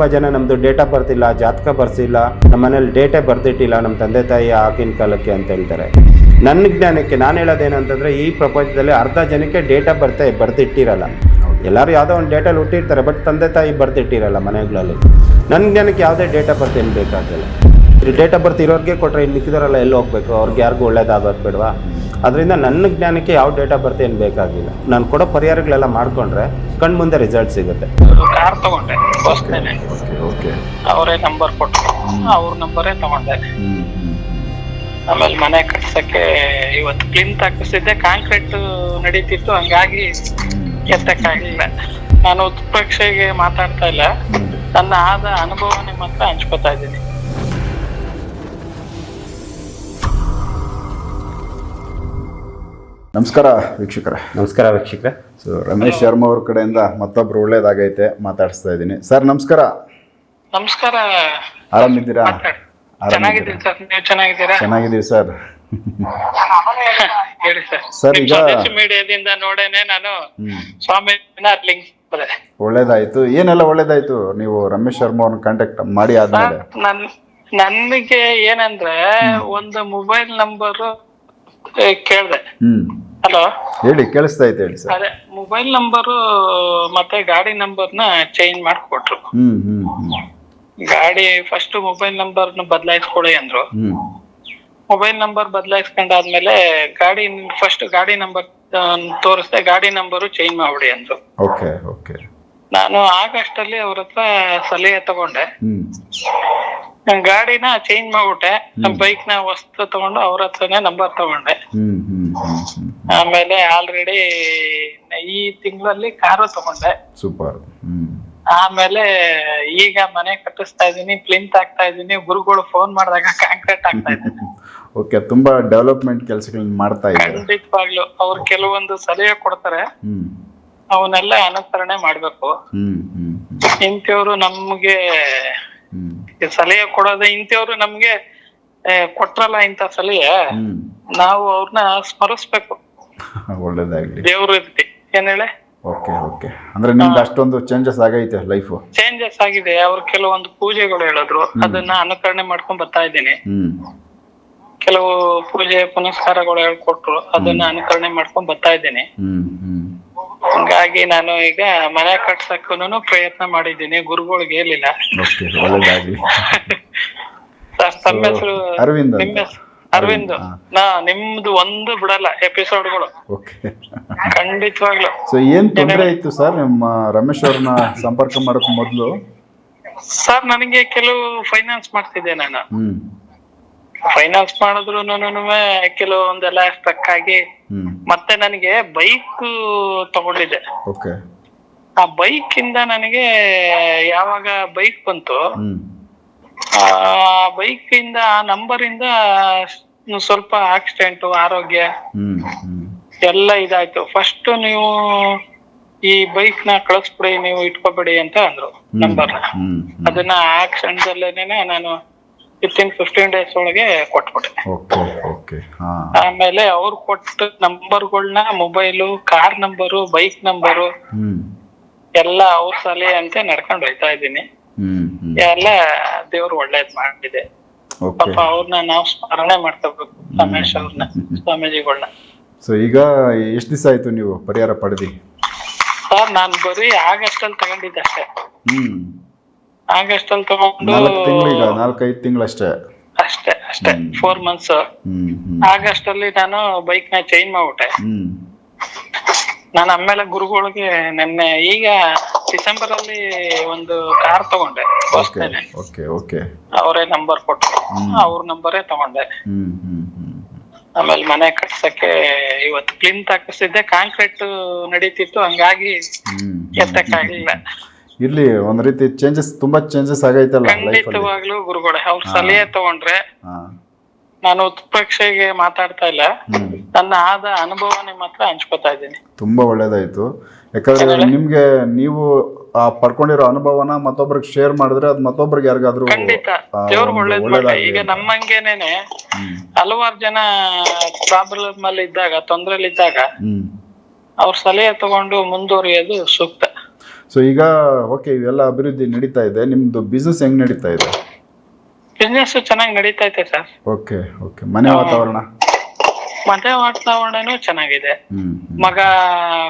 ತುಂಬ ಜನ ನಮ್ಮದು ಡೇಟ್ ಆಫ್ ಬರ್ತ್ ಇಲ್ಲ ಜಾತಕ ಬರ್ಸಿಲ್ಲ, ನಮ್ಮ ಮನೇಲಿ ಡೇಟೇ ಬರ್ದಿಟ್ಟಿಲ್ಲ ನಮ್ಮ ತಂದೆ ತಾಯಿ ಆಗಿನ ಕಾಲಕ್ಕೆ ಅಂತ ಹೇಳ್ತಾರೆ. ನನ್ನ ಜ್ಞಾನಕ್ಕೆ ನಾನು ಹೇಳೋದೇನಂತಂದರೆ ಈ ಪ್ರಪಂಚದಲ್ಲಿ ಅರ್ಧ ಜನಕ್ಕೆ ಡೇಟ್ ಆಫ್ ಬರ್ತೆ, ಬರ್ದಿಟ್ಟಿರಲ್ಲ. ಎಲ್ಲರೂ ಯಾವುದೋ ಒಂದು ಡೇಟಲ್ಲಿ ಹುಟ್ಟಿರ್ತಾರೆ ಬಟ್ ತಂದೆ ತಾಯಿ ಬರ್ದಿಟ್ಟಿರಲ್ಲ ಮನೆಗಳಲ್ಲಿ. ನನ್ನ ಜ್ಞಾನಕ್ಕೆ ಯಾವುದೇ ಡೇಟ್ ಆಫ್ ಬರ್ತ್, ಏನು ಬೇಕಾಗಿಲ್ಲ ಡೇಟ್ ಆಫ್ ಬರ್ತ್ ಇರೋರಿಗೆ ಕೊಟ್ಟರೆ ಇಲ್ಲಿ ನಿಕ್ಕಿದಾರಲ್ಲ ಎಲ್ಲಿ ಹೋಗ್ಬೇಕು? ಅವ್ರಿಗೆ ಯಾರಿಗೂ ಒಳ್ಳೇದಾಗೋದು ಬೇಡವಾ? ಅದರಿಂದ ನನ್ನ ಜ್ಞಾನಕ್ಕೆ ಯಾವ ಡೇಟಾ ಬರ್ತೆ ಏನು ಬೇಕಾಗಿಲ್ಲ. ನಾನು ಕೊಡೋ ಪರಿಹಾರಗಳೆಲ್ಲ ಮಾಡಿಕೊಂಡ್ರೆ ಕಣ್ಣು ಮುಂದೆ ರಿಸಲ್ಟ್ ಸಿಗುತ್ತೆ ಕಾರ್ ತಗೊಂಡೆ ಹೊಸ್ದೇನೆ ಓಕೆ ಅವರೇ ನಂಬರ್ ಕೊಟ್ಟರು ಅವ್ರ ನಂಬರೇ ತಗೊಂಡೆ. ಆಮೇಲೆ ಮನೆ ಕಟ್ಸಕ್ಕೆ ಇವತ್ತು ಪ್ಲಿಂತ್ ಹಾಕಿಸಿದ್ದೆ ಕಾಂಕ್ರೀಟ್ ನಡೀತಿತ್ತು ಹಂಗಾಗಿ ಎತ್ತಕ್ಕಾಗಿಲ್ಲ ನಾನು ಉತ್ಪ್ರೇಕ್ಷೆಗೆ ಮಾತಾಡ್ತಾ ಇಲ್ಲ. ನನ್ನ ಆದ ಅನುಭವನೇ ಮಾತ್ರ ಹಂಚ್ಕೊತಾ ಇದ್ದೀನಿ. ನಮಸ್ಕಾರ ವೀಕ್ಷಕರೇ. ನಮಸ್ಕಾರ ವೀಕ್ಷಕರೇ. ಸೊ ರಮೇಶ್ ಶರ್ಮಾ ಅವ್ರ ಕಡೆಯಿಂದ ಮತ್ತೊಬ್ರು ಒಳ್ಳೇದಾಗೈತೆ ಮಾತಾಡಿಸ್ತಾ ಇದ್ದೀನಿ. ಸರ್ ನಮಸ್ಕಾರ. ನಮಸ್ಕಾರ. ಆರಾಮಿದ್ದೀರಾ? ಚೆನ್ನಾಗಿದ್ದೀನಿ ಸರ್ ನೀವು ಚೆನ್ನಾಗಿದ್ದೀರಾ? ಚೆನ್ನಾಗಿದ್ದೀವಿ ಸರ್. ಹೇಳಿ ಸರ್. ಸರ್, ಈಗ- ಮೀಡಿಯಾದಿಂದ ನೋಡೇನೆ ನಾನು ಸ್ವಾಮಿ ಸ್ವಾಮಿನ ಲಿಂಕ್ ಮಾಡಿದೆ ಒಳ್ಳೇದಾಯ್ತು. ಏನೆಲ್ಲ ಒಳ್ಳೇದಾಯ್ತು? ನೀವು ರಮೇಶ್ ಶರ್ಮಾ ಅವ್ರನ್ನ ಕಾಂಟ್ಯಾಕ್ಟ್ ಮಾಡಿ ಆದ್ಮೇಲೆ. ನನ್ ನನಗೆ ಏನಂದ್ರೆ ಒಂದು ಮೊಬೈಲ್ ನಂಬರ್ ಕೇಳ್ದೆ. ಹ್ಮ್. ಹಲೋ? ಹೇಳಿ ಕೇಳಿಸ್ತಾ ಐತೆ ಹೇಳಿ ಸರ್. ಅದೇ ಮೊಬೈಲ್ ನಂಬರು ಮತ್ತೆ ಗಾಡಿ ನಂಬರ್ನ ಚೇಂಜ್ ಮಾಡ್ಕೊಟ್ರು. ಹ್ಮ್ ಹ್ಮ್ ಹ್ಮ್. ಗಾಡಿ ಫಸ್ಟ್ ಮೊಬೈಲ್ ನಂಬರ್ನ ಬದಲಾಯಿಸ್ಕೊಳ್ಳಿ ಅಂದ್ರು. ಹ್ಮ್. ಮೊಬೈಲ್ ನಂಬರ್ ಬದಲಾಯಿಸ್ಕೊಂಡಾದ್ಮೇಲೆ ಗಾಡಿ ಫಸ್ಟ್ ಗಾಡಿ ನಂಬರ್ ತೋರಿಸ್ದೆ ಗಾಡಿ ನಂಬರ್ ಚೇಂಜ್ ಮಾಡ್ಬಿಡಿ ಅಂದ್ರು. Okay okay. ನಾನು ಆಗಸ್ಟ್ ಅಲ್ಲಿ ಅವ್ರ ಹತ್ರ ಸಲಹೆ ತಗೊಂಡೆ. ಹ್ಮ್. ನಾನ್ ಗಾಡಿನ ಚೇಂಜ್ ಮಾಡ್ಬಿಟ್ಟೆ. ಬೈಕ್ನ ವಸ್ತು ತಗೊಂಡು ಅವ್ರ ಹತ್ರನೇ ನಂಬರ್ ತಗೊಂಡೆ. ಹ್ಮ್ ಹ್ಮ್ ಹ್ಮ್ ಹ್ಮ್ ಆಮೇಲೆ ಆಲ್ರೆಡಿ ಈ ತಿಂಗಳಲ್ಲಿ ಕಾರು ತಗೊಂಡೆ. ಸೂಪರ್. ಹ್ಮ್. ಆಮೇಲೆ ಈಗ ಮನೆ ಕಟ್ಟಿಸ್ತಾ ಇದೀನಿ ಪ್ಲಿಂತ್ ಆಗ್ತಾ ಇದೀನಿ ಗುರುಗಳು ಫೋನ್ ಮಾಡಿದಾಗ ಕಾಂಕ್ರೀಟ್ ಆಗ್ತಾ ಇದ್ದೀನಿ ಓಕೆ ತುಂಬಾ ಡೆವಲಪ್ಮೆಂಟ್ ಕೆಲಸಗಳನ್ನ ಮಾಡ್ತಾ ಇದ್ದಾರೆ? ಖಂಡಿತವಾಗ್ಲು. ಅವ್ರು ಕೆಲವೊಂದು ಸಲಹೆ ಕೊಡ್ತಾರೆ. ಹ್ಮ್. ಅವನ್ನೆಲ್ಲ ಅನುಸರಣೆ ಮಾಡ್ಬೇಕು. ಹ್ಮ್ ಹ್ಮ್. ಇಂಥವ್ರು ನಮ್ಗೆ ಸಲಹೆ ಕೊಡೋದು ಇಂಥವ್ರು ನಮ್ಗೆ ಕೊಟ್ರಲ್ಲ ಇಂಥ ಸಲಹೆ. ನಾವು ಅವ್ರನ್ನ ಸ್ಮರಿಸ್ಬೇಕು. ಒಳ್ಳೇದಾಗ್ಲಿ. ದೇವ್ರ ರೀತಿ ಏನ್ ಹೇಳಿ? Okay okay. ಅಂದ್ರೆ ನಿಮ್ದು ಅಷ್ಟೊಂದು ಚೇಂಜಸ್ ಆಗೈತೆ ಲೈಫ್ ಚೇಂಜಸ್ ಆಗಿದೆ. ಅವ್ರು ಕೆಲವೊಂದು ಪೂಜೆಗಳು ಹೇಳಿದ್ರು. ಅದನ್ನ ಅನುಕರಣೆ ಮಾಡ್ಕೊಂಡ್ ಬರ್ತಾ ಇದ್ದೀನಿ. ಕೆಲವು ಪೂಜೆ ಪುನಸ್ಕಾರಗಳು ಹೇಳ್ಕೊಟ್ರು. ಅದನ್ನ ಅನುಕರಣೆ ಮಾಡ್ಕೊಂಡ್ ಬರ್ತಾ ಇದ್ದೀನಿ. ಹಂಗಾಗಿ ನಾನು ಈಗ ಮನೆ ಕಟ್ಸಕ್ಕೂನು ಪ್ರಯತ್ನ ಮಾಡಿದ್ದೀನಿ ಗುರುಗಳಿಗೆ ಹೇಳಿಲ್ಲ. ಓಕೆ ಒಳ್ಳೇದಾಗ್ಲಿ. ಸರ್ ತಮ್ಮ ಹೆಸರು? ಅರವಿಂದ್ ಅಂತ. ನಿಮ್ಮ ಹೆಸರು ಅರವಿಂದ್. ನಾ ನಿಮ್ದು ಒಂದು ಬಿಡಲ್ಲ ಎಪಿಸೋಡ್ಗಳು ಓಕೆ ಖಂಡಿತವಾಗ್ಲು. ಸೊ ಏನ್ ತೊಂದರೆ ಇತ್ತು ಸರ್ ನಿಮ್ಮ ರಮೇಶ್ ಅವ್ರನ್ನ ಸಂಪರ್ಕ ಮಾಡಕ್ ಮೊದಲು? ಸರ್ ನನಗೆ ಕೆಲವು ಫೈನಾನ್ಸ್ ಮಾಡ್ತಿದ್ದೆ ನಾನು. ಹ್ಮ್. ಫೈನಾನ್ಸ್ ಮಾಡಿದ್ರು ಕೆಲವೊಂದೆಲ್ಲ ಸ್ಟಕ್ ಆಗಿ ಮತ್ತೆ ನನಗೆ ಬೈಕ್ ತಗೊಂಡಿದ್ದೆ. ಆ ಬೈಕ್ ಇಂದ ನನಗೆ ಯಾವಾಗ ಬೈಕ್ ಬಂತು ಆ ಬೈಕ್ ಇಂದ ಆ ನಂಬರ್ ಇಂದ ಸ್ವಲ್ಪ ಆಕ್ಸಿಡೆಂಟ್ ಆರೋಗ್ಯ ಎಲ್ಲ ಇದಾಯ್ತು. ಫಸ್ಟ್ ನೀವು ಈ ಬೈಕ್ನ ಕಳಿಸ್ಬಿಡಿ ನೀವು ಇಟ್ಕೋಬೇಡಿ ಅಂತ ಅಂದ್ರು ನಂಬರ್ ಅದನ್ನ ಆ ಕ್ಷಣದಲ್ಲೇನೆ ನಾನು ವಿತಿನ್ ಫಿಫ್ಟೀನ್ ಡೇಸ್ ಒಳಗೆ ಕೊಟ್ಬಿಟ್ಟೆ ಓಕೆ ಓಕೆ ಹಾ. ಆಮೇಲೆ ಅವ್ರು ಕೊಟ್ಟ ನಂಬರ್ಗಳನ್ನ mobile car number bike number ಹ್ಮ್. ಎಲ್ಲ ಅವ್ರ ಸಲಹೆ ಅಂತ ನಡ್ಕೊಂಡು ಹೋಯ್ತಾ ಇದ್ದೀನಿ. ಹ್ಮ್ ಹ್ಮ್. ಎಲ್ಲ ದೇವ್ರು ಒಳ್ಳೇದ್ ಮಾಡಿದೆ. ಓಕೆ ಪಾಪ ಅವ್ರನ್ನ ನಾವು ಸ್ಮರಣೆ ಮಾಡ್ಕೋಬೇಕು ರಮೇಶ್ ಅವ್ರನ್ನ ಸ್ವಾಮೀಜಿಗಳನ್ನ ಸೊ ಈಗ ಎಷ್ಟು ದಿವಸ ಆಯ್ತು ನೀವು ಪರಿಹಾರ ಪಡೆದಿ? ಸರ್ ನಾನ್ ಬರೀ ಆಗಸ್ಟ್ ಅಲ್ಲಿ ತಗೊಂಡಿದ್ದೆ ಅಷ್ಟೇ. ಹ್ಮ್. ಆಗಸ್ಟ್ ಅಲ್ಲಿ ತಗೊಂಡು ನಾಲ್ಕು ನಾಲ್ಕೈದು ತಿಂಗಳಷ್ಟೇ ಅಷ್ಟೇ. ಅಷ್ಟೇ. ಫೋರ್ ಮಂತ್ಸ್ ಆಗಸ್ಟ್ ಅಲ್ಲಿ ನಾನು ಬೈಕ್ನ ಚೇಂಜ್ ಮಾಡ್ಬಿಟ್ಟೆ. ನಾನು ಆಮೇಲೆ ಗುರುಗಳಿಗೆ ನೆನ್ನೆ ಈಗ ಡಿಸೆಂಬರ್ ಅಲ್ಲಿ ಒಂದು ಕಾರ್ ತಗೊಂಡೆ ಓಕೆ ಅವರೇ ನಂಬರ್ ಕೊಟ್ಟರು. ಅವ್ರ ನಂಬರೇ ತಗೊಂಡೆ. ಆಮೇಲೆ ಮನೆ ಕಟ್ಸಕ್ಕೆ ಇವತ್ತು ಪ್ಲಿಂತ್ ಹಾಕಿಸಿದ್ದೆ ಕಾಂಕ್ರೀಟ್ ನಡೀತಿತ್ತು ಹಂಗಾಗಿ ಎತ್ತಕ್ಕಾಗಲಿಲ್ಲ. ಎತ್ತಕ್ಕಾಗಿಲ್ಲ ಇರ್ಲಿ ಒಂದ್ ರೀತಿ ಚೇಂಜಸ್ ತುಂಬಾ ಚೇಂಜಸ್ ಆಗೈತಲ್ಲ ಲೈಫಲ್ಲಿ ಖಂಡಿತವಾಗ್ಲೂ ಗುರುಗಳೇ ಅವ್ರ ಸಲಹೆ ತಗೊಂಡ್ರೆ ನಾನು ಉತ್ಪ್ರೇಕ್ಷೆಗೆ ಮಾತಾಡ್ತಾ ಇಲ್ಲ. ನನ್ನ ಆದ ಅನುಭವನೇ ಮಾತ್ರ ಹಂಚ್ಕೊತಾ ಇದ್ದೀನಿ. ತುಂಬಾ ಒಳ್ಳೇದಾಯ್ತು. ಯಾಕಂದ್ರೆ ನಿಮ್ಗೆ ನೀವು ಆ ಪಡ್ಕೊಂಡಿರೋ ಅನುಭವನ ಮತ್ತೊಬ್ರಿಗೆ ಶೇರ್ ಮಾಡಿದ್ರೆ ಅದು ಮತ್ತೊಬ್ರಿಗೆ ಯಾರಿಗಾದ್ರೂ ಖಂಡಿತ. ದೇವ್ರು ಒಳ್ಳೇದ್ ಮಾಡ್ಲಿ. ಈಗ. ನಮ್ಮಂಗೇನೇನೆ ಹಲವಾರು ಜನ ಪ್ರಾಬ್ಲಮ್ ಅಲ್ಲಿ ಇದ್ದಾಗ ತೊಂದ್ರೆಲಿ ಇದ್ದಾಗ ಹ್ಮ್. ಅವ್ರ ಸಲಹೆ ತಗೊಂಡು ಮುಂದುವರಿಯೋದು ಸೂಕ್ತ. ಸೊ ಈಗ ಓಕೆ ಇವೆಲ್ಲ ಅಭಿವೃದ್ಧಿ ನಡೀತಾ ಇದೆ. ನಿಮ್ದು ಬಿಸ್ನೆಸ್ ಹೆಂಗ್ ನಡೀತಾ ಇದೆ? ಬಿಸ್ನೆಸ್ ಚೆನ್ನಾಗಿ ನಡೀತಾ ಐತೆ ಸರ್. ಓಕೆ ಓಕೆ ಮನೆ ವಾತಾವರಣ? ಮನೆ ವಾತಾವರಣನೂ ಚೆನ್ನಾಗಿದೆ. ಮಗ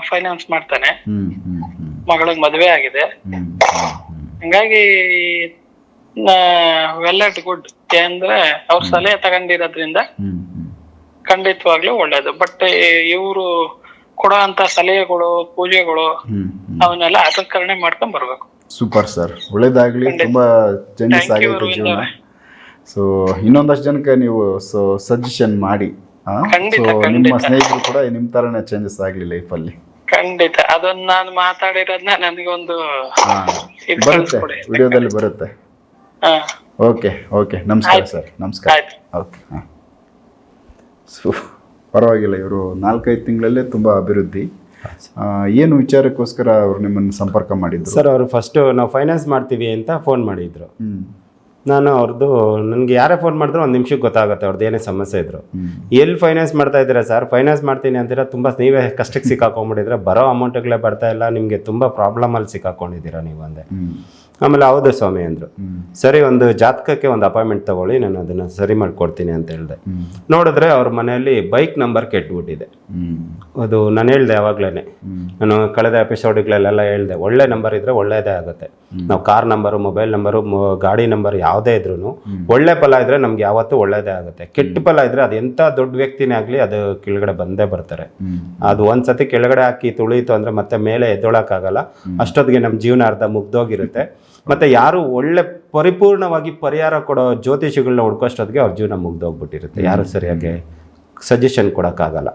ಫೈನಾನ್ಸ್ ಮಾಡ್ತಾನೆ. ಮಗಳಿಗೆ ಮದ್ವೆ ಆಗಿದೆ. ಹಂಗಾಗಿ ವೆಲ್ ಅಟ್ ಗುಡ್ ಅಂದ್ರೆ ಅವ್ರ ಸಲಹೆ ತಗೊಂಡಿರೋದ್ರಿಂದ ಖಂಡಿತವಾಗ್ಲೂ ಒಳ್ಳೇದು. ಬಟ್ ಇವರು ಕೊಡೋ ಅಂತ ಸಲಹೆಗಳು ಪೂಜೆಗಳು ಅವನ್ನೆಲ್ಲ ಆಸಂಕರಣೆ ಮಾಡ್ಕೊಂಡ್ ಬರ್ಬೇಕು. ಸೂಪರ್ ಸರ್ ಒಳ್ಳೇದಾಗ್ಲಿ. ತುಂಬಾ ಚೇಂಜಸ್ ಆಗೈತೆ ಜೀವನ. ಸೊ ಇನ್ನೊಂದಷ್ಟು ಜನಕ್ಕೆ ನೀವು ಸಜೆಷನ್ ಮಾಡಿ ಸೊ ನಿಮ್ಮ ಸ್ನೇಹಿತರು ಕೂಡ ನಿಮ್ ತರನೇ ಚೇಂಜಸ್ ಆಗ್ಲಿ ಅಲ್ಲಿ. ಖಂಡಿತ. ಅದನ್ನ ನಾನು ಮಾತಾಡಿರೋದ್ನ ನನಗೊಂದು ಬರುತ್ತೆ. ವಿಡಿಯೋದಲ್ಲಿ ಬರುತ್ತೆ. ಹಾ. ಓಕೆ ಓಕೆ ನಮಸ್ಕಾರ ಸರ್ ನಮಸ್ಕಾರ. ಓಕೆ ಹಾಂ. ಸೊ ಪರವಾಗಿಲ್ಲ ಇವರು ನಾಲ್ಕೈದು ತಿಂಗಳಲ್ಲೇ ತುಂಬ ಅಭಿವೃದ್ಧಿ. ಏನು ವಿಚಾರಕ್ಕೋಸ್ಕರ ಅವ್ರು ನಿಮ್ಮನ್ನು ಸಂಪರ್ಕ ಮಾಡಿದ್ರು? ಸರ್ ಅವರು ಫಸ್ಟು ನಾವು ಫೈನಾನ್ಸ್ ಮಾಡ್ತೀವಿ ಅಂತ ಫೋನ್ ಮಾಡಿದ್ರು. ನಾನು ಅವ್ರದ್ದು ನನಗೆ ಯಾರೇ ಫೋನ್ ಮಾಡಿದ್ರು ಒಂದು ನಿಮಿಷಕ್ಕೆ ಗೊತ್ತಾಗುತ್ತೆ ಅವ್ರದ್ದು ಏನೇ ಸಮಸ್ಯೆ ಇದ್ರು. ಎಲ್ಲಿ ಫೈನಾನ್ಸ್ ಮಾಡ್ತಾ ಇದ್ದೀರಾ ಸರ್? ಫೈನಾನ್ಸ್ ಮಾಡ್ತೀನಿ ಅಂತೀರಾ? ತುಂಬ ನೀವೇ ಕಷ್ಟಕ್ಕೆ ಸಿಕ್ಕಾಕೊಂಡ್ಬಿಟ್ಟಿದ್ರೆ ಬರೋ ಅಮೌಂಟ್ಗಳೇ ಬರ್ತಾ ಇಲ್ಲ ನಿಮಗೆ ತುಂಬ ಪ್ರಾಬ್ಲಮಲ್ಲಿ ಸಿಕ್ಕಾಕೊಂಡಿದ್ದೀರಾ ನೀವು ಅಂದೆ. ಆಮೇಲೆ ಹೌದು ಸ್ವಾಮಿ ಅಂದರು. ಸರಿ ಒಂದು ಜಾತಕಕ್ಕೆ ಒಂದು ಅಪಾಯಿಂಟ್ಮೆಂಟ್ ತಗೊಳ್ಳಿ ನಾನು ಅದನ್ನು ಸರಿ ಮಾಡಿಕೊಡ್ತೀನಿ ಅಂತ ಹೇಳಿದೆ. ನೋಡಿದ್ರೆ ಅವ್ರ ಮನೆಯಲ್ಲಿ ಬೈಕ್ ನಂಬರ್ ಕೆಟ್ಬಿಟ್ಟಿದೆ. ಅದು ನಾನು ಹೇಳ್ದೆ ಯಾವಾಗ್ಲೇ ನಾನು ಕಳೆದ ಎಪಿಸೋಡ್ಗಳಲ್ಲೆಲ್ಲ ಹೇಳ್ದೆ ಒಳ್ಳೆ ನಂಬರ್ ಇದ್ರೆ ಒಳ್ಳೇದೇ ಆಗುತ್ತೆ. ನಾವು ಕಾರ್ ನಂಬರು ಮೊಬೈಲ್ ನಂಬರು ಗಾಡಿ ನಂಬರ್ ಯಾವುದೇ ಇದ್ರೂ ಒಳ್ಳೆ ಫಲ ಇದ್ರೆ ನಮ್ಗೆ ಯಾವತ್ತೂ ಒಳ್ಳೇದೇ ಆಗುತ್ತೆ. ಕೆಟ್ಟ ಫಲ ಇದ್ರೆ ಅದು ಎಂಥ ದೊಡ್ಡ ವ್ಯಕ್ತಿನೇ ಆಗಲಿ ಅದು ಕೆಳಗಡೆ ಬಂದೇ ಬರ್ತಾರೆ. ಅದು ಒಂದ್ಸತಿ ಕೆಳಗಡೆ ಹಾಕಿ ತುಳಿಯಿತು ಅಂದ್ರೆ ಮತ್ತೆ ಮೇಲೆ ಎದ್ದೊಳಕ್ಕಾಗಲ್ಲ. ಅಷ್ಟೊತ್ತಿಗೆ ನಮ್ಮ ಜೀವನ ಅರ್ಧ ಮುಗ್ದೋಗಿರುತ್ತೆ. ಮತ್ತೆ ಯಾರು ಒಳ್ಳೆ ಪರಿಪೂರ್ಣವಾಗಿ ಪರಿಹಾರ ಕೊಡೋ ಜ್ಯೋತಿಷಿಗಳನ್ನ ಹುಡ್ಕೋಷ್ಟೊತ್ತಿಗೆ ಅವ್ರ ಜೀವನ ಮುಗ್ದೋಗ್ಬಿಟ್ಟಿರುತ್ತೆ. ಯಾರು ಸರಿಯಾಗಿ ಸಜೆಷನ್ ಕೊಡೋಕ್ಕಾಗಲ್ಲ.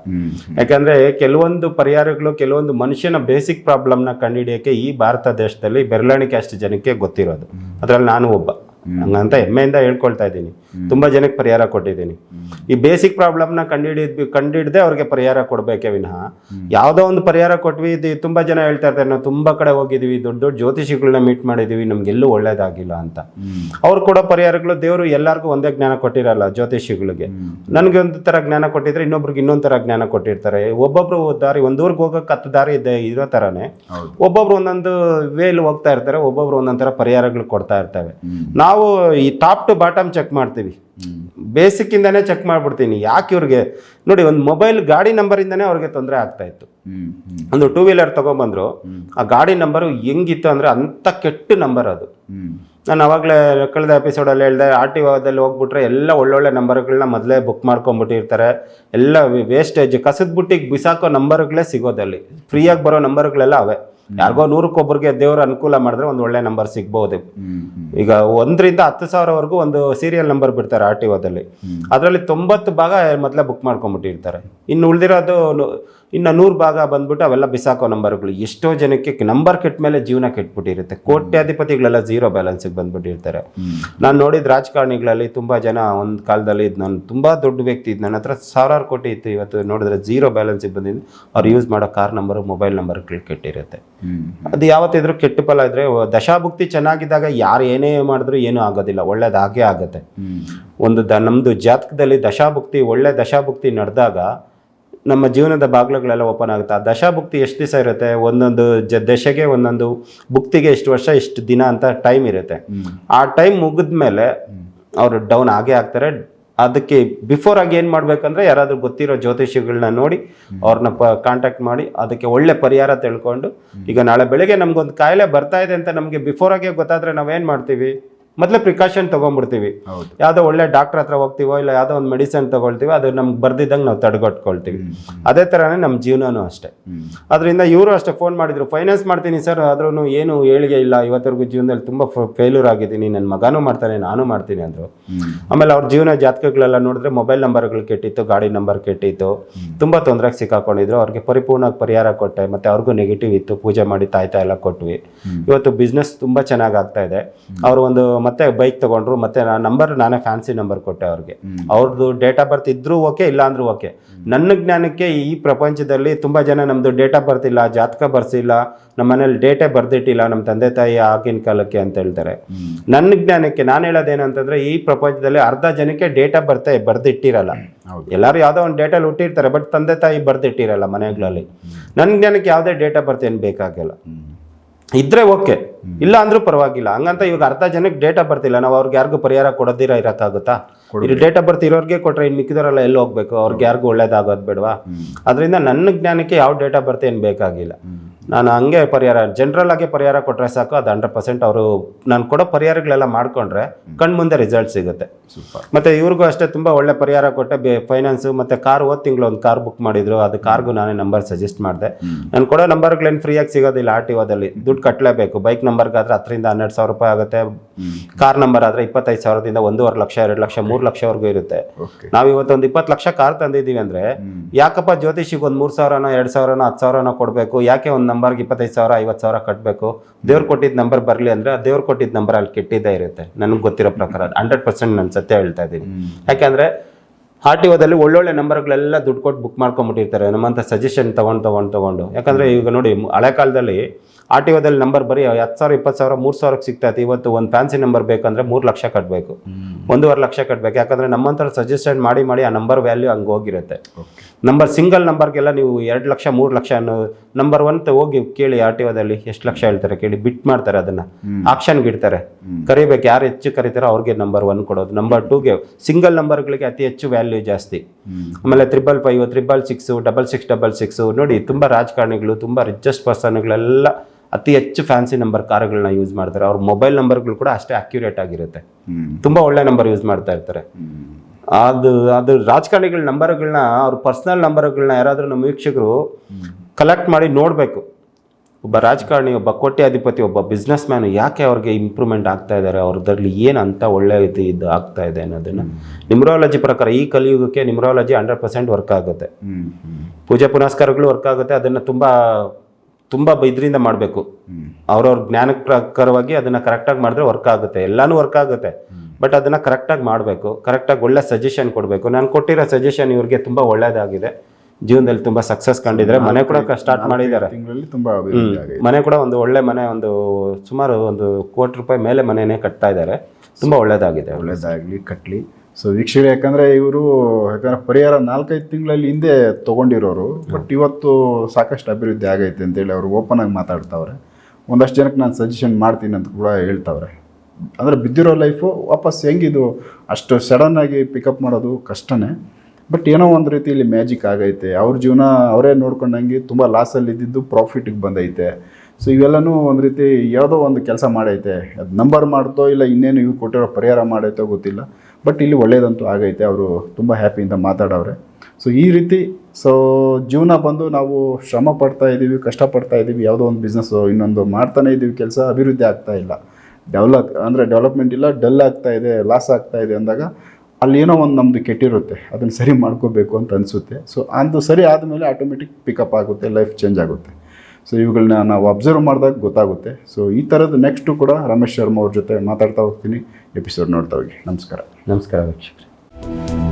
ಯಾಕಂದರೆ ಕೆಲವೊಂದು ಪರಿಹಾರಗಳು ಕೆಲವೊಂದು ಮನುಷ್ಯನ ಬೇಸಿಕ್ ಪ್ರಾಬ್ಲಮ್ನ ಕಂಡುಹಿಡಿಯೋಕೆ ಈ ಭಾರತ ದೇಶದಲ್ಲಿ ಬೆರಳಿಕೆ ಅಷ್ಟು ಜನಕ್ಕೆ ಗೊತ್ತಿರೋದು. ಅದರಲ್ಲಿ ನಾನು ಒಬ್ಬ. ಹಂಗಂತ ಹೆಮ್ಮೆಯಿಂದ ಹೇಳ್ಕೊಳ್ತಾ ಇದ್ದೀನಿ. ತುಂಬಾ ಜನಕ್ಕೆ ಪರಿಹಾರ ಕೊಟ್ಟಿದ್ದೀನಿ. ಈ ಬೇಸಿಕ್ ಪ್ರಾಬ್ಲಮ್ನ ಕಂಡುಹಿಡಿದ್ ಕಂಡುಹಿಡ್ದೆ ಅವ್ರಿಗೆ ಪರಿಹಾರ ಕೊಡಬೇಕೆ ವಿನಃ. ಯಾವುದೋ ಒಂದು ಪರಿಹಾರ ಕೊಟ್ವಿ ಇದು ತುಂಬಾ ಜನ ಹೇಳ್ತಾ ಇರ್ತಾರೆ ನಾವು ತುಂಬಾ ಕಡೆ ಹೋಗಿದೀವಿ ದೊಡ್ಡ ದೊಡ್ಡ ಜ್ಯೋತಿಷಿಗಳನ್ನ ಮೀಟ್ ಮಾಡಿದೀವಿ ನಮ್ಗೆಲ್ಲೂ ಒಳ್ಳೇದಾಗಿಲ್ಲ ಅಂತ. ಅವ್ರು ಕೊಡೋ ಪರಿಹಾರಗಳು ದೇವರು ಎಲ್ಲರಿಗೂ ಒಂದೇ ಜ್ಞಾನ ಕೊಟ್ಟಿರಲ್ಲ ಜ್ಯೋತಿಷಿಗಳಿಗೆ. ನನಗೆ ಒಂದು ಥರ ಜ್ಞಾನ ಕೊಟ್ಟಿದ್ರೆ ಇನ್ನೊಬ್ರಿಗೆ ಇನ್ನೊಂದು ಥರ ಜ್ಞಾನ ಕೊಟ್ಟಿರ್ತಾರೆ. ಒಬ್ಬೊಬ್ರು ದಾರಿ ಒಂದೂರಿಗೆ ಹೋಗೋಕೆ ಹತ್ತು ದಾರಿ ಇದೆ ಇರೋ ಥರನೇ ಒಬ್ಬೊಬ್ರು ಒಂದೊಂದು ವೇಲ್ ಹೋಗ್ತಾ ಇರ್ತಾರೆ ಒಬ್ಬೊಬ್ರು ಒಂದೊಂದು ಥರ ಪರಿಹಾರಗಳು ಕೊಡ್ತಾ ಇರ್ತವೆ. ನಾವು ಈ ಟಾಪ್ ಟು ಬಾಟಮ್ ಚೆಕ್ ಮಾಡ್ತೀವಿ. ಹ್ಮ್ ಬೇಸಿಕ್ಕಿಂದನೇ ಚೆಕ್ ಮಾಡ್ಬಿಡ್ತೀನಿ. ಯಾಕೆ ಇವ್ರಿಗೆ? ನೋಡಿ ಒಂದು ಮೊಬೈಲ್ ಗಾಡಿ ನಂಬರಿಂದನೇ ಅವ್ರಿಗೆ ತೊಂದರೆ ಆಗ್ತಾ ಇತ್ತು. ಒಂದು ಟೂ ವೀಲರ್ ತೊಗೊಂಬಂದ್ರು ಆ ಗಾಡಿ ನಂಬರು ಹೆಂಗಿತ್ತು ಅಂದರೆ ಅಂಥ ಕೆಟ್ಟ ನಂಬರ್ ಅದು. ನಾನು ಅವಾಗಲೇ ಕಳೆದ ಎಪಿಸೋಡಲ್ಲಿ ಹೇಳಿದೆ ಆರ್ ಟಿ ಒದಲ್ಲಿ ಹೋಗ್ಬಿಟ್ರೆ ಎಲ್ಲ ಒಳ್ಳೊಳ್ಳೆ ನಂಬರ್ಗಳನ್ನ ಮೊದಲೇ ಬುಕ್ ಮಾಡ್ಕೊಂಬಿಟ್ಟಿರ್ತಾರೆ ಎಲ್ಲ ವೇಸ್ಟೇಜ್ ಕಸದ ಬುಟ್ಟಿಗೆ ಬಿಸಾಕೋ ನಂಬರ್ಗಳೇ ಸಿಗೋದಲ್ಲಿ ಫ್ರೀಯಾಗಿ ಬರೋ ನಂಬರ್ಗಳೆಲ್ಲ ಅವೇ. ಯಾರಿಗೋ ನೂರಕ್ಕೊಬ್ಬರಿಗೆ ದೇವ್ರ ಅನುಕೂಲ ಮಾಡಿದ್ರೆ ಒಂದು ಒಳ್ಳೆ ನಂಬರ್ ಸಿಗ್ಬೋದು. ಈಗ ಒಂದರಿಂದ ಹತ್ತು ಸಾವಿರವರೆಗೂ ಒಂದು ಸೀರಿಯಲ್ ನಂಬರ್ ಬಿಡ್ತಾರೆ ಆರ್ ಟಿ ಒದಲ್ಲಿ ಅದರಲ್ಲಿ ತೊಂಬತ್ತು ಭಾಗ ಮೊದಲೇ ಬುಕ್ ಮಾಡ್ಕೊಂಬಿಟ್ಟಿರ್ತಾರೆ ಇನ್ನು ಉಳಿದಿರೋದು ಇನ್ನು ನೂರು ಭಾಗ ಬಂದ್ಬಿಟ್ಟು ಅವೆಲ್ಲ ಬಿಸಾಕೋ ನಂಬರ್ಗಳು. ಎಷ್ಟೋ ಜನಕ್ಕೆ ನಂಬರ್ ಕೆಟ್ಟ ಮೇಲೆ ಜೀವನ ಕೆಟ್ಬಿಟ್ಟಿರುತ್ತೆ. ಕೋಟ್ಯಾಧಿಪತಿಗಳೆಲ್ಲ ಝೀರೋ ಬ್ಯಾಲೆನ್ಸಿಗೆ ಬಂದ್ಬಿಟ್ಟಿರ್ತಾರೆ. ನಾನು ನೋಡಿದ ರಾಜಕಾರಣಿಗಳಲ್ಲಿ ತುಂಬ ಜನ ಒಂದು ಕಾಲದಲ್ಲಿ ನಾನು ತುಂಬ ದೊಡ್ಡ ವ್ಯಕ್ತಿ ಇದ್ದು ನನ್ನ ಹತ್ರ ಸಾವಿರಾರು ಕೋಟಿ ಇತ್ತು. ಇವತ್ತು ನೋಡಿದ್ರೆ ಝೀರೋ ಬ್ಯಾಲೆನ್ಸಿಗೆ ಬಂದಿದ್ದು ಅವ್ರು ಯೂಸ್ ಮಾಡೋ ಕಾರ್ ನಂಬರು ಮೊಬೈಲ್ ನಂಬರ್ಗಳು ಕೆಟ್ಟಿರುತ್ತೆ. ಅದು ಯಾವತ್ತಿದ್ರೂ ಕೆಟ್ಟ ಫಲ ಇದ್ರೆ ದಶಾಭುಕ್ತಿ ಚೆನ್ನಾಗಿದ್ದಾಗ ಯಾರು ಏನೇ ಮಾಡಿದ್ರು ಏನೂ ಆಗೋದಿಲ್ಲ. ಒಳ್ಳೇದಾಗೇ ಆಗುತ್ತೆ. ಒಂದು ದ ನಮ್ಮದು ಜಾತಕದಲ್ಲಿ ದಶಾಭುಕ್ತಿ ಒಳ್ಳೆ ದಶಾಭುಕ್ತಿ ನಡೆದಾಗ ನಮ್ಮ ಜೀವನದ ಬಾಗಿಲುಗಳೆಲ್ಲ ಓಪನ್ ಆಗುತ್ತೆ. ಆ ದಶಾಭುಕ್ತಿ ಎಷ್ಟು ದಿವಸ ಇರುತ್ತೆ? ಒಂದೊಂದು ಜ ದಶೆಗೆ ಒಂದೊಂದು ಭುಕ್ತಿಗೆ ಎಷ್ಟು ವರ್ಷ ಎಷ್ಟು ದಿನ ಅಂತ ಟೈಮ್ ಇರುತ್ತೆ. ಆ ಟೈಮ್ ಮುಗಿದ್ಮೇಲೆ ಅವರು ಡೌನ್ ಆಗೇ ಆಗ್ತಾರೆ. ಅದಕ್ಕೆ ಬಿಫೋರ್ ಆಗಿ ಏನು ಮಾಡಬೇಕಂದ್ರೆ ಯಾರಾದರೂ ಗೊತ್ತಿರೋ ಜ್ಯೋತಿಷಿಗಳನ್ನ ನೋಡಿ ಅವ್ರನ್ನ ಪ ಕಾಂಟ್ಯಾಕ್ಟ್ ಮಾಡಿ ಅದಕ್ಕೆ ಒಳ್ಳೆ ಪರಿಹಾರ ತಿಳ್ಕೊಂಡು ಈಗ ನಾಳೆ ಬೆಳಗ್ಗೆ ನಮಗೊಂದು ಕಾಯಿಲೆ ಬರ್ತಾ ಇದೆ ಅಂತ ನಮಗೆ ಬಿಫೋರ್ ಆಗೇ ಗೊತ್ತಾದರೆ ನಾವೇನು ಮಾಡ್ತೀವಿ? ಮೊದಲೇ ಪ್ರಿಕಾಷನ್ ತೊಗೊಂಡ್ಬಿಡ್ತೀವಿ. ಯಾವುದೋ ಒಳ್ಳೆ ಡಾಕ್ಟರ್ ಹತ್ರ ಹೋಗ್ತೀವೋ ಇಲ್ಲ ಯಾವುದೋ ಒಂದು ಮೆಡಿಸಿನ್ ತಗೊಳ್ತೀವಿ ಅದು ನಮ್ಗೆ ಬರ್ದಿದ್ದಂಗೆ ನಾವು ತಡೆಗಟ್ಕೊಳ್ತೀವಿ ಅದೇ ಥರನೇ ನಮ್ಮ ಜೀವನನೂ ಅಷ್ಟೇ. ಅದರಿಂದ ಇವರು ಅಷ್ಟೇ ಫೋನ್ ಮಾಡಿದ್ರು. ಫೈನಾನ್ಸ್ ಮಾಡ್ತೀನಿ ಸರ್ ಆದ್ರೂ ಏನು ಏಳಿಗೆ ಇಲ್ಲ. ಇವತ್ತರೆಗೂ ಜೀವನದಲ್ಲಿ ತುಂಬ ಫೇಲ್ಯೂರ್ ಆಗಿದ್ದೀನಿ. ನನ್ನ ಮಗನೂ ಮಾಡ್ತಾನೆ ನಾನು ಮಾಡ್ತೀನಿ ಅಂದರು. ಆಮೇಲೆ ಅವ್ರ ಜೀವನ ಜಾತಕಗಳೆಲ್ಲ ನೋಡಿದ್ರೆ ಮೊಬೈಲ್ ನಂಬರ್ಗಳು ಕೆಟ್ಟಿತ್ತು ಗಾಡಿ ನಂಬರ್ ಕೆಟ್ಟಿತ್ತು. ತುಂಬ ತೊಂದರೆಗೆ ಸಿಕ್ಕಾಕೊಂಡಿದ್ರು. ಅವ್ರಿಗೆ ಪರಿಪೂರ್ಣ ಪರಿಹಾರ ಕೊಟ್ಟೆ. ಮತ್ತು ಅವ್ರಿಗೂ ನೆಗೆಟಿವ್ ಇತ್ತು. ಪೂಜೆ ಮಾಡಿ ತಾಯ್ತಾ ಎಲ್ಲ ಕೊಟ್ವಿ. ಇವತ್ತು ಬಿಸ್ನೆಸ್ ತುಂಬ ಚೆನ್ನಾಗಿ ಆಗ್ತಾ ಇದೆ. ಅವರು ಒಂದು ಮತ್ತೆ ಬೈಕ್ ತಗೊಂಡ್ರು ಮತ್ತೆ ನಾನು ನಂಬರ್ ನಾನೇ ಫ್ಯಾನ್ಸಿ ನಂಬರ್ ಕೊಟ್ಟೆ ಅವ್ರಿಗೆ. ಅವ್ರದ್ದು ಡೇಟ್ ಆಫ್ ಬರ್ತ್ ಇದ್ರೂ ಓಕೆ ಇಲ್ಲ ಅಂದ್ರೂ ಓಕೆ ನನ್ನ ಜ್ಞಾನಕ್ಕೆ ಈ ಪ್ರಪಂಚದಲ್ಲಿ ತುಂಬ ಜನ ನಮ್ಮದು ಡೇಟ್ ಆಫ್ ಬರ್ತ್ ಇಲ್ಲ ಜಾತಕ ಬರ್ಸಿಲ್ಲ ನಮ್ಮ ಮನೇಲಿ ಡೇಟೇ ಬರ್ದಿಟ್ಟಿಲ್ಲ ನಮ್ಮ ತಂದೆ ತಾಯಿ ಆಗಿನ ಕಾಲಕ್ಕೆ ಅಂತ ಹೇಳ್ತಾರೆ. ನನ್ನ ಜ್ಞಾನಕ್ಕೆ ನಾನು ಹೇಳೋದೇನಂತಂದ್ರೆ ಈ ಪ್ರಪಂಚದಲ್ಲಿ ಅರ್ಧ ಜನಕ್ಕೆ ಡೇಟ್ ಆಫ್ ಬರ್ತೆ ಬರ್ದಿಟ್ಟಿರಲ್ಲ. ಎಲ್ಲರೂ ಯಾವುದೋ ಒಂದು ಡೇಟಲ್ಲಿ ಹುಟ್ಟಿರ್ತಾರೆ ಬಟ್ ತಂದೆ ತಾಯಿ ಬರ್ದಿಟ್ಟಿರಲ್ಲ ಮನೆಗಳಲ್ಲಿ. ನನ್ನ ಜ್ಞಾನಕ್ಕೆ ಯಾವುದೇ ಡೇಟ್ ಆಫ್ ಬರ್ತ್ ಏನು ಬೇಕಾಗಿಲ್ಲ. ಇದ್ರೆ ಓಕೆ. ಇಲ್ಲ ಅಂದ್ರೂ ಪರವಾಗಿಲ್ಲ. ಹಂಗಂತ ಇವಾಗ ಅರ್ಧ ಜನಕ್ಕೆ ಡೇಟಾ ಬರ್ತಿಲ್ಲ. ನಾವು ಅವ್ರಿಗೆ ಯಾರಿಗೂ ಪರಿಹಾರ ಕೊಡೋದಿರ ಇರಕ್ಕಾಗುತ್ತಾ ಡೇಟ್ ಡೇಟಾ ಬರ್ತ್ ಇರೋರಿಗೆ ಕೊಟ್ರೆ ಇನ್ನು ಮಿಕ್ಕಿದವರೆಲ್ಲ ಎಲ್ಲಿ ಹೋಗ್ಬೇಕು? ಅವ್ರಿಗೆ ಯಾರಿಗೂ ಒಳ್ಳೇದಾಗೋದು ಬೇಡವಾ? ಅದರಿಂದ ನನ್ನ ಜ್ಞಾನಕ್ಕೆ ಯಾವ ಡೇಟಾ ಬರ್ತ್ ಏನು ಬೇಕಾಗಿಲ್ಲ. ನಾನು ಹಂಗೆ ಪರಿಹಾರ ಜನರಲ್ ಆಗಿ ಪರಿಹಾರ ಕೊಟ್ಟರೆ ಸಾಕು ಅದು ಹಂಡ್ರೆಡ್ ಪರ್ಸೆಂಟ್ ಅವರು ನಾನು ಕೊಡೋ ಪರಿಹಾರಗಳೆಲ್ಲ ಮಾಡಿಕೊಂಡ್ರೆ ಕಣ್ಣು ಮುಂದೆ ರಿಸಲ್ಟ್ ಸಿಗುತ್ತೆ. ಮತ್ತು ಮತ್ತೆ ಇವ್ರಿಗೂ ಅಷ್ಟೇ ತುಂಬ ಒಳ್ಳೆ ಪರಿಹಾರ ಕೊಟ್ಟೆ ಬೆ ಫೈನಾನ್ಸು ಮತ್ತೆ ಕಾರ್ ಹೋದ ತಿಂಗಳು ಒಂದು ಕಾರ್ ಬುಕ್ ಮಾಡಿದ್ರು ಅದು ಕಾರ್ಗೂ ನಾನೇ ನಂಬರ್ ಸಜೆಸ್ಟ್ ಮಾಡಿದೆ. ನಾನು ಕೊಡೋ ನಂಬರ್ಗಳೇನು ಫ್ರೀಯಾಗಿ ಸಿಗೋದಿಲ್ಲ ಆರ್ ಟಿ ಓದಲ್ಲಿ ದುಡ್ಡು ಕಟ್ಟಲೇಬೇಕು ಬೈಕ್ ನಂಬರ್ಗಾದ್ರೆ ಹತ್ತರಿಂದ ಹನ್ನೆರಡು ಸಾವಿರ ರೂಪಾಯಿ ಆಗುತ್ತೆ ಕಾರ್ ನಂಬರ್ ಆದ್ರೆ ಇಪ್ಪತ್ತೈದು ಸಾವಿರದಿಂದ ಒಂದೂವರೆ ಲಕ್ಷ ಎರಡು ಲಕ್ಷ ಮೂರು ಲಕ್ಷವರೆಗೂ ಇರುತ್ತೆ. ನಾವ್ ಇವತ್ತೊಂದು ಇಪ್ಪತ್ತು ಲಕ್ಷ ಕಾರ್ ತಂದಿದ್ದೀವಿ ಅಂದ್ರೆ ಯಾಕಪ್ಪ ಜ್ಯೋತಿಷಿಗೆ ಒಂದು ಮೂರು ಸಾವಿರನೋ ಎರಡು ಸಾವಿರನೋ ಹತ್ತು ಸಾವಿರನೋ ಕೊಡಬೇಕು? ಯಾಕೆ ಒಂದು ನಂಬರ್ಗೆ ಇಪ್ಪತ್ತೈದು ಸಾವಿರ ಐವತ್ತು ಸಾವಿರ ಕಟ್ಟಬೇಕು ದೇವ್ರು ಕೊಟ್ಟಿದ್ದ ನಂಬರ್ ಬರಲಿ ಅಂದ್ರೆ ಆ ದೇವ್ರು ಕೊಟ್ಟಿದ್ದ ನಂಬರ್ ಅಲ್ಲಿ ಕೆಟ್ಟಿದ್ದೇ ಇರುತ್ತೆ. ನನಗೆ ಗೊತ್ತಿರೋ ಪ್ರಕಾರ ಹಂಡ್ರೆಡ್ ಪರ್ಸೆಂಟ್ ನಾನು ಸತ್ಯ ಹೇಳ್ತಾ ಇದ್ದೀನಿ. ಯಾಕೆಂದ್ರೆ ಆರ್ ಟಿ ಓದಲ್ಲಿ ಒಳ್ಳೊಳ್ಳೆ ನಂಬರ್ಗಳೆಲ್ಲ ದುಡ್ಡು ಕೊಟ್ಟು ಬುಕ್ ಮಾಡ್ಕೊಂಬಿಟ್ಟಿರ್ತಾರೆ. ನಮ್ಮಂಥ ಸಜೆಷನ್ ತೊಗೊಂಡು ತೊಗೊಂಡು ತೊಗೊಂಡು. ಯಾಕಂದರೆ ಈಗ ನೋಡಿ ಹಳೆ ಕಾಲದಲ್ಲಿ ಆರ್ ಟಿ ಓದಲ್ಲಿ ನಂಬರ್ ಬರೀ ಹತ್ತು ಸಾವಿರ ಇಪ್ಪತ್ತು ಸಾವಿರ ಮೂರು ಸಾವಿರಕ್ಕೆ ಸಿಗ್ತೈತೆ ಇವತ್ತು ಒಂದು ಫ್ಯಾನ್ಸಿ ನಂಬರ್ ಬೇಕಂದ್ರೆ ಮೂರು ಲಕ್ಷ ಕಟ್ಟಬೇಕು ಒಂದೂವರೆ ಲಕ್ಷ ಕಟ್ಟಬೇಕು ಯಾಕಂದರೆ ನಮ್ಮಂಥರ ಸಜೆಸ್ಟೆಡ್ ಮಾಡಿ ಮಾಡಿ ಆ ನಂಬರ್ ವ್ಯಾಲ್ಯೂ ಹಂಗೆ ಹೋಗಿರುತ್ತೆ. ನಂಬರ್ ಸಿಂಗಲ್ ನಂಬರ್ಗೆಲ್ಲ ನೀವು ಎರಡು ಲಕ್ಷ ಮೂರು ಲಕ್ಷ ಅನ್ನೋ ನಂಬರ್ ಒನ್ ಹೋಗಿ ಕೇಳಿ ಆರ್ ಟಿ ಓದಲ್ಲಿ ಎಷ್ಟು ಲಕ್ಷ ಹೇಳ್ತಾರೆ ಕೇಳಿ. ಬಿಟ್ ಮಾಡ್ತಾರೆ ಅದನ್ನ. ಆಕ್ಷನ್ಗೆ ಇಡ್ತಾರೆ. ಕರಿಬೇಕು. ಯಾರು ಹೆಚ್ಚು ಕರಿತಾರೋ ಅವ್ರಿಗೆ ನಂಬರ್ ಒನ್ ಕೊಡೋದು. ನಂಬರ್ ಟೂಗೆ ಸಿಂಗಲ್ ನಂಬರ್ಗಳಿಗೆ ಅತಿ ಹೆಚ್ಚು ವ್ಯಾಲ್ಯೂ ಜಾಸ್ತಿ. ಆಮೇಲೆ triple five triple six double six double six ನೋಡಿ ತುಂಬ ರಾಜಕಾರಣಿಗಳು ತುಂಬ ರಿಚೆಸ್ಟ್ ಪರ್ಸನ್ಗಳೆಲ್ಲ ಅತಿ ಹೆಚ್ಚು ಫ್ಯಾನ್ಸಿ ನಂಬರ್ ಕಾರುಗಳನ್ನ ಯೂಸ್ ಮಾಡ್ತಾರೆ. ಅವ್ರ ಮೊಬೈಲ್ ನಂಬರ್ಗಳು ಕೂಡ ಅಷ್ಟೇ ಅಕ್ಯುರೇಟ್ ಆಗಿರುತ್ತೆ. ತುಂಬಾ ಒಳ್ಳೆ ನಂಬರ್ ಯೂಸ್ ಮಾಡ್ತಾ ಇರ್ತಾರೆ. ಅದು ಅದು ರಾಜಕಾರಣಿಗಳ ನಂಬರ್ಗಳನ್ನ ಅವ್ರ ಪರ್ಸನಲ್ ನಂಬರ್ಗಳನ್ನ ಯಾರಾದರೂ ನಮ್ಮ ವೀಕ್ಷಕರು ಕಲೆಕ್ಟ್ ಮಾಡಿ ನೋಡಬೇಕು. ಒಬ್ಬ ರಾಜಕಾರಣಿ ಒಬ್ಬ ಕೋಟ್ಯಾಧಿಪತಿ ಒಬ್ಬ ಬಿಸ್ನೆಸ್ ಮ್ಯಾನ್ ಯಾಕೆ ಅವ್ರಿಗೆ ಇಂಪ್ರೂವ್ಮೆಂಟ್ ಆಗ್ತಾ ಇದ್ದಾರೆ ಅವ್ರದ್ರಲ್ಲಿ ಏನು ಅಂತ ಒಳ್ಳೆ ಇದು ಇದು ಆಗ್ತಾ ಇದೆ ಅನ್ನೋದನ್ನ ನಿಮ್ರಾಲಜಿ ಪ್ರಕಾರ ಈ ಕಲಿಯುಗಕ್ಕೆ ನಿಮ್ರಾಲಜಿ ಹಂಡ್ರೆಡ್ ಪರ್ಸೆಂಟ್ ವರ್ಕ್ ಆಗುತ್ತೆ. ಪೂಜೆ ಪುನಸ್ಕಾರಗಳು ವರ್ಕ್ ಆಗುತ್ತೆ. ಅದನ್ನು ತುಂಬ ತುಂಬ ಬೈದ್ರಿಂದ ಮಾಡಬೇಕು. ಅವ್ರವ್ರ ಜ್ಞಾನಕ್ಕೆ ಪ್ರಕಾರವಾಗಿ ಅದನ್ನು ಕರೆಕ್ಟಾಗಿ ಮಾಡಿದ್ರೆ ವರ್ಕ್ ಆಗುತ್ತೆ. ಎಲ್ಲಾನು ವರ್ಕ್ ಆಗುತ್ತೆ. ಬಟ್ ಅದನ್ನು ಕರೆಕ್ಟಾಗಿ ಮಾಡಬೇಕು. ಕರೆಕ್ಟಾಗಿ ಒಳ್ಳೆ ಸಜೆಷನ್ ಕೊಡಬೇಕು. ನಾನು ಕೊಟ್ಟಿರೋ ಸಜೆಷನ್ ಇವ್ರಿಗೆ ತುಂಬ ಒಳ್ಳೆಯದಾಗಿದೆ ಜೀವನದಲ್ಲಿ ತುಂಬ ಸಕ್ಸಸ್ ಕಂಡಿದ್ದಾರೆ ಮನೆ ಕೂಡ ಸ್ಟಾರ್ಟ್ ಮಾಡಿದ್ದಾರೆ. ಮನೆ ಕೂಡ ಒಂದು ಒಳ್ಳೆ ಮನೆ ಒಂದು ಸುಮಾರು ಒಂದು ಕೋಟಿ ರೂಪಾಯಿ ಮೇಲೆ ಮನೆಯೇ ಕಟ್ತಾ ಇದ್ದಾರೆ. ತುಂಬ ಒಳ್ಳೆಯದಾಗಿದೆ ಒಳ್ಳೆಯದಾಗಲಿ ಕಟ್ಟಲಿ ಕಟ್ಲಿ. ಸೊ ವೀಕ್ಷಕರು ಯಾಕಂದ್ರೆ ಇವರು ಯಾಕಂದ್ರೆ ಪರಿಹಾರ ನಾಲ್ಕೈದು ತಿಂಗಳಲ್ಲಿ ಹಿಂದೆ ತೊಗೊಂಡಿರೋರು ಬಟ್ ಇವತ್ತು ಸಾಕಷ್ಟು ಅಭಿವೃದ್ಧಿ ಆಗೈತೆ ಅಂತೇಳಿ ಅವರು ಓಪನ್ ಆಗಿ ಮಾತಾಡ್ತಾವ್ರೆ. ಒಂದಷ್ಟು ಜನಕ್ಕೆ ನಾನು ಸಜೆಷನ್ ಮಾಡ್ತೀನಿ ಅಂತ ಕೂಡ ಹೇಳ್ತಾವ್ರೆ. ಅಂದರೆ ಬಿದ್ದಿರೋ ಲೈಫು ವಾಪಸ್ ಹೆಂಗಿದು? ಅಷ್ಟು ಸಡನ್ ಆಗಿ ಪಿಕಪ್ ಮಾಡೋದು ಕಷ್ಟನೇ. ಬಟ್ ಏನೋ ಒಂದು ರೀತಿಯಲ್ಲಿ ಮ್ಯಾಜಿಕ್ ಆಗೈತೆ. ಅವ್ರ ಜೀವನ ಅವರೇ ನೋಡ್ಕೊಂಡಂಗೆ ತುಂಬ ಲಾಸಲ್ಲಿ ಇದ್ದಿದ್ದು ಪ್ರಾಫಿಟಿಗೆ ಬಂದೈತೆ. ಸೊ ಇವೆಲ್ಲನೂ ಒಂದು ರೀತಿ ಯಾವುದೋ ಒಂದು ಕೆಲಸ ಮಾಡೈತೆ. ಅದು ನಂಬರ್ ಮಾಡ್ತೋ ಇಲ್ಲ ಇನ್ನೇನು ಇವು ಕೊಟ್ಟಿರೋ ಪರಿಹಾರ ಮಾಡೈತೋ ಗೊತ್ತಿಲ್ಲ. ಬಟ್ ಇಲ್ಲಿ ಒಳ್ಳೇದಂತೂ ಆಗೈತೆ. ಅವರು ತುಂಬ ಹ್ಯಾಪಿಯಿಂದ ಮಾತಾಡೋರೆ ಸೊ ಈ ರೀತಿ ಸೊ ಜೀವನ ಬಂದು ನಾವು ಶ್ರಮ ಪಡ್ತಾ ಇದ್ದೀವಿ ಕಷ್ಟಪಡ್ತಾ ಇದ್ದೀವಿ, ಯಾವುದೋ ಒಂದು ಬಿಸ್ನೆಸ್ಸು ಇನ್ನೊಂದು ಮಾಡ್ತಾನೆ ಇದ್ದೀವಿ ಕೆಲಸ, ಅಭಿವೃದ್ಧಿ ಆಗ್ತಾ ಇಲ್ಲ. ಡೆವಲಪ್ ಅಂದರೆ ಡೆವಲಪ್ಮೆಂಟ್ ಇಲ್ಲ ಡಲ್ ಆಗ್ತಾ ಇದೆ ಲಾಸ್ ಆಗ್ತಾ ಇದೆ ಅಂದಾಗ ಅಲ್ಲಿ ಏನೋ ಒಂದು ನಮ್ಮದು ಕೆಟ್ಟಿರುತ್ತೆ. ಅದನ್ನು ಸರಿ ಮಾಡ್ಕೋಬೇಕು ಅಂತ ಅನಿಸುತ್ತೆ. ಸೊ ಅದು ಸರಿ ಆದಮೇಲೆ ಆಟೋಮೆಟಿಕ್ ಪಿಕಪ್ ಆಗುತ್ತೆ ಲೈಫ್ ಚೇಂಜ್ ಆಗುತ್ತೆ. ಸೊ ಇವುಗಳನ್ನ ನಾವು ಅಬ್ಸರ್ವ್ ಮಾಡಿದಾಗ ಗೊತ್ತಾಗುತ್ತೆ. ಸೊ ಈ ಥರದ್ದು ನೆಕ್ಸ್ಟು ಕೂಡ ರಮೇಶ್ ಶರ್ಮಾ ಅವ್ರ ಜೊತೆ ಮಾತಾಡ್ತಾ ಹೋಗ್ತೀನಿ. ಎಪಿಸೋಡ್ ನೋಡ್ತಾ ಹೋಗಿ. ನಮಸ್ಕಾರ. ನಮಸ್ಕಾರ ವೀಕ್ಷಕರೇ.